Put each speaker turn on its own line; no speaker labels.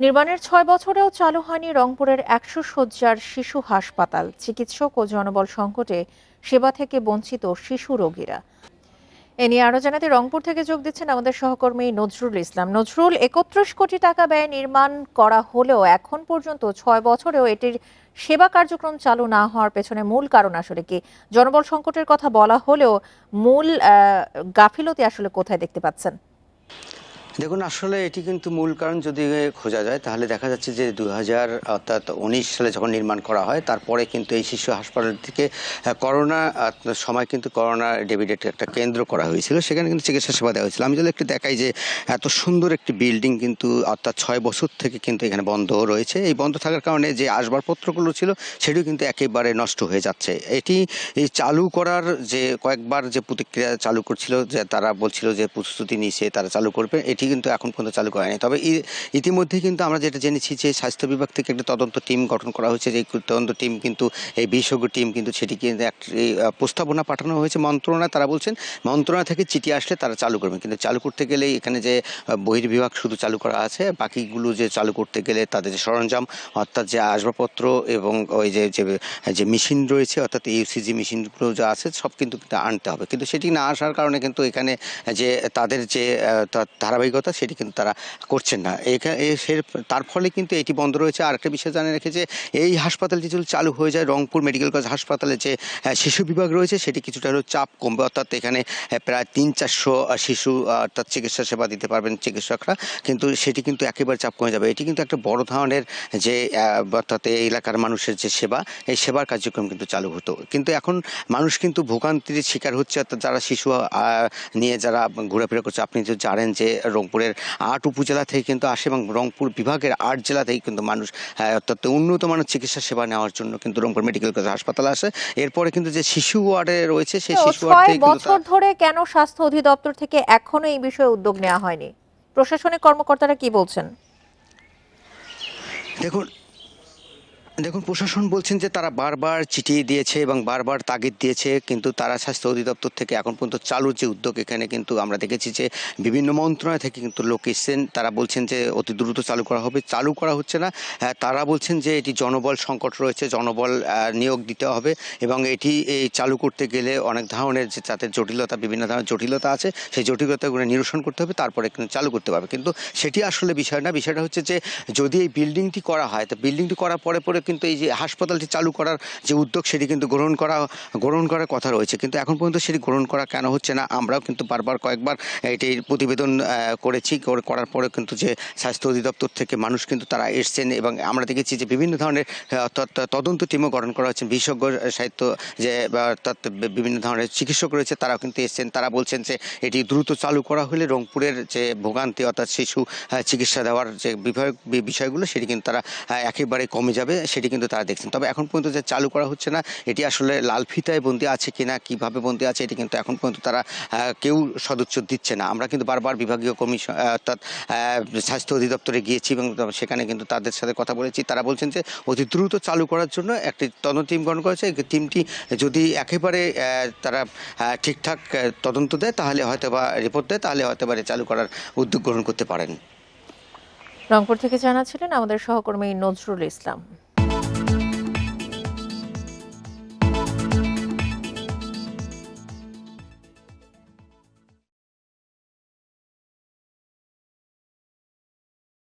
নির্মাণের ছয় বছরেও চালু হয়নি রংপুরের একশো শয্যার শিশু হাসপাতাল। চিকিৎসক ও জনবল সংকটে সেবা থেকে বঞ্চিত শিশু রোগীরা। এ নিয়ে আরও জানাতে রংপুর থেকে যোগ দিচ্ছেন আমাদের সহকর্মী নজরুল ইসলাম। নজরুল, একত্রিশ কোটি টাকা ব্যয় নির্মাণ করা হলেও এখন পর্যন্ত ছয় বছরেও এটির সেবা কার্যক্রম চালু না হওয়ার পেছনে মূল কারণ আসলে কি? জনবল সংকটের কথা বলা হলেও মূল গাফিলতি আসলে কোথায় দেখতে পাচ্ছেন?
দেখুন, আসলে এটি কিন্তু মূল কারণ যদি খোঁজা যায়, তাহলে দেখা যাচ্ছে যে দু হাজার অর্থাৎ উনিশ সালে যখন নির্মাণ করা হয়, তারপরে কিন্তু এই শিশু হাসপাতাল থেকে করোনা সময় কিন্তু করোনা ডেভিডেট একটা কেন্দ্র করা হয়েছিল। সেখানে কিন্তু চিকিৎসা সেবা দেওয়া হয়েছিল। আমি যদি একটু দেখাই যে এত সুন্দর একটি বিল্ডিং কিন্তু, অর্থাৎ ছয় বছর থেকে কিন্তু এখানে বন্ধ রয়েছে। এই বন্ধ থাকার কারণে যে আসবাবপত্রগুলো ছিল, সেটিও কিন্তু একেবারে নষ্ট হয়ে যাচ্ছে। এটি, এই চালু করার যে কয়েকবার যে প্রতিক্রিয়া চালু করছিল, যে তারা বলছিল যে প্রস্তুতি নিয়েছে, তারা চালু করবে, এটি কিন্তু এখন পর্যন্ত চালু করেনি। তবে ইতিমধ্যে কিন্তু আমরা যেটা জেনেছি যে স্বাস্থ্য বিভাগ থেকে একটা তদন্ত টিম গঠন করা হয়েছে। যে তদন্ত টিম কিন্তু এই বিশেষজ্ঞ টিম কিন্তু সেটি কিন্তু একটি প্রস্তাবনা পাঠানো হয়েছে মন্ত্রণালয়। তারা বলছেন মন্ত্রণালয় থেকে চিঠি আসলে তারা চালু করবেন কিন্তু চালু করতে গেলে এখানে যে বহির্বিভাগ শুধু চালু করা আছে বাকিগুলো যে চালু করতে গেলে তাদের যে সরঞ্জাম অর্থাৎ যে আসবাবপত্র এবং ওই যে যে মেশিন রয়েছে অর্থাৎ ইউসিজি মেশিনগুলো যা আছে সব কিন্তু আনতে হবে। কিন্তু সেটি না আসার কারণে কিন্তু এখানে যে তাদের যে আহ, তা- সেটি কিন্তু তারা করছেন না। তার ফলে কিন্তু এটি বন্ধ রয়েছে। আর একটা বিষয় জানিয়ে রেখে যে এই হাসপাতালটি যদি চালু হয়ে যায়, রংপুর মেডিকেল কলেজ হাসপাতালে যে শিশু বিভাগ রয়েছে, সেটি কিছুটা হলেও চাপ কমবে। অর্থাৎ এখানে প্রায় তিন চারশো শিশু অর্থাৎ চিকিৎসা সেবা দিতে পারবেন চিকিৎসকরা। কিন্তু সেটি কিন্তু একেবারে চাপ কমে যাবে। এটি কিন্তু একটা বড় ধরনের যে অর্থাৎ এই এলাকার মানুষের যে সেবা, এই সেবার কার্যক্রম কিন্তু চালু হতো। কিন্তু এখন মানুষ কিন্তু ভোগান্তির শিকার হচ্ছে। অর্থাৎ যারা শিশু নিয়ে যারা ঘোরাফেরা করছে, আপনি যদি জানেন যে রংপুরের আট উপজেলা থেকে কিন্তু আসে এবং রংপুর বিভাগের আট জেলা থেকে কিন্তু মানুষ আহ, অর্থাৎ উন্নত মানের চিকিৎসা সেবা নেওয়ার জন্য কিন্তু রংপুর মেডিকেল কলেজ হাসপাতাল আসে। এরপরে কিন্তু যে শিশু ওয়ার্ডে রয়েছে সেই শিশু ওয়ার্ড
বছর ধরে কেন স্বাস্থ্য অধিদপ্তর থেকে এখনও এই বিষয়ে উদ্যোগ নেওয়া হয়নি? প্রশাসনিক কর্মকর্তারা কি বলছেন?
দেখুন দেখুন প্রশাসন বলছেন যে তারা বারবার চিঠি দিয়েছে এবং বারবার তাগিদ দিয়েছে কিন্তু তারা স্বাস্থ্য অধিদপ্তর থেকে এখন পর্যন্ত চালুর যে উদ্যোগ এখানে কিন্তু আমরা দেখেছি যে বিভিন্ন মন্ত্রণালয় থেকে কিন্তু লোক এসছেন। তারা বলছেন যে অতি দ্রুত চালু করা হবে। চালু করা হচ্ছে না। হ্যাঁ, তারা বলছেন যে এটি জনবল সংকট রয়েছে জনবল নিয়োগ দিতে হবে এবং এটি এই চালু করতে গেলে অনেক ধরনের যে তাদের জটিলতা বিভিন্ন ধরনের জটিলতা আছে সেই জটিলতাগুলো নিরসন করতে হবে তারপরে কিন্তু চালু করতে পারবে কিন্তু সেটি আসলে বিষয় না। বিষয়টা হচ্ছে যে যদি এই বিল্ডিংটি করা হয় তো বিল্ডিংটি করার পরে পরে কিন্তু এই যে হাসপাতালটি চালু করার যে উদ্যোগ সেটি কিন্তু গ্রহণ করা, গ্রহণ করার কথা রয়েছে। কিন্তু এখন পর্যন্ত সেটি গ্রহণ করা কেন হচ্ছে না, আমরাও কিন্তু বারবার কয়েকবার এটির প্রতিবেদন করেছি। করার পরে কিন্তু যে স্বাস্থ্য অধিদপ্তর থেকে মানুষ কিন্তু তারা এসছেন এবং আমরা দেখেছি যে বিভিন্ন ধরনের তদন্ত টিমও গঠন করা হচ্ছে বিশেষজ্ঞ সাহিত্য যে অর্থাৎ বিভিন্ন ধরনের চিকিৎসক রয়েছে, তারাও কিন্তু এসছেন। তারা বলছেন যে এটি দ্রুত চালু করা হলে রংপুরের যে ভোগান্তি অর্থাৎ শিশু চিকিৎসা দেওয়ার যে বিষয়গুলো সেটি কিন্তু তারা একেবারে কমে যাবে। সেটি কিন্তু তারা দেখছেন। তবে এখন পর্যন্ত যে চালু করা হচ্ছে না, এটি আসলে লাল ফিতায় বন্দি আছে কিনা, কীভাবে বন্দি আছে, এটি কিন্তু এখন পর্যন্ত তারা কেউ সদুচ্চ দিচ্ছে না। আমরা কিন্তু বারবার বিভাগীয় কমিশন অর্থাৎ স্বাস্থ্য অধিদপ্তরে গিয়েছি এবং সেখানে কিন্তু তাদের সাথে কথা বলেছি। তারা বলছেন যে অতি দ্রুত চালু করার জন্য একটি তদন্ত টিম গঠন করেছে টিমটি যদি একেবারে তারা ঠিকঠাক তদন্ত দেয়, তাহলে হয়তো বা রিপোর্ট দেয়, তাহলে হয়তো বা চালু করার উদ্যোগ গ্রহণ করতে পারেন।
রংপুর থেকে জানাচ্ছিলেন আমাদের সহকর্মী নজরুল ইসলাম।